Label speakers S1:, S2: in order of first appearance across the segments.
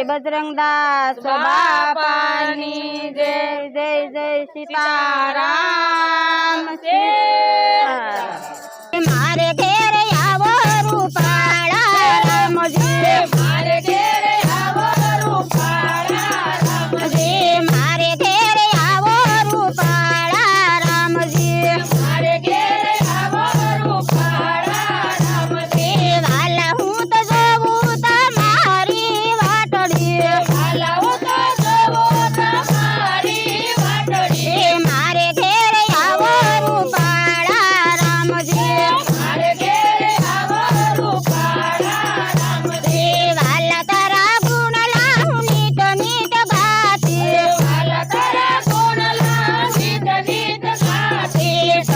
S1: જય બજરંગદાસ બાપાની જય જય જય સીતારામ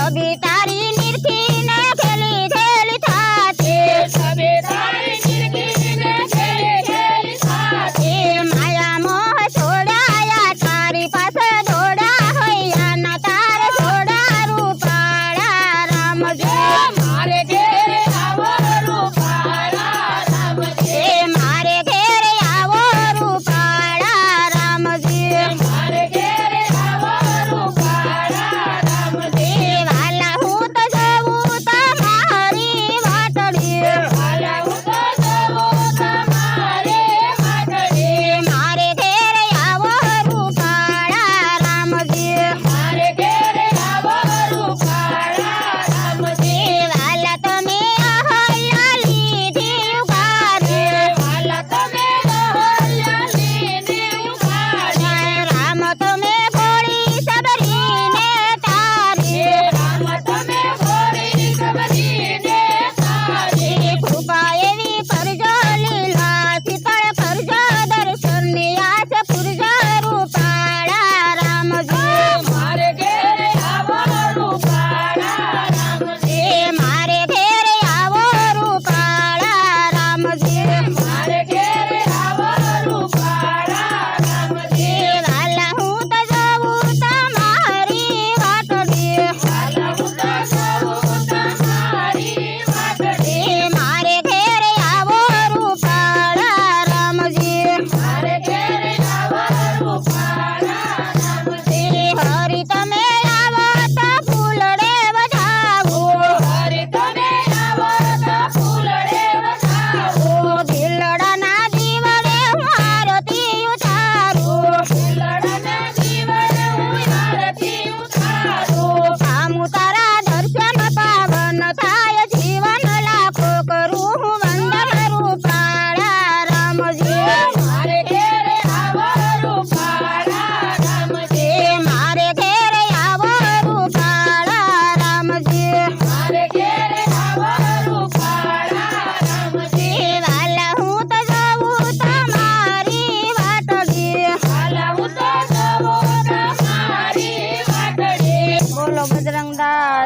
S1: লগে তা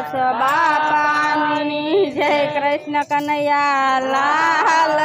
S1: દાસ બાપાની જય કૃષ્ણ કનૈયા લાલ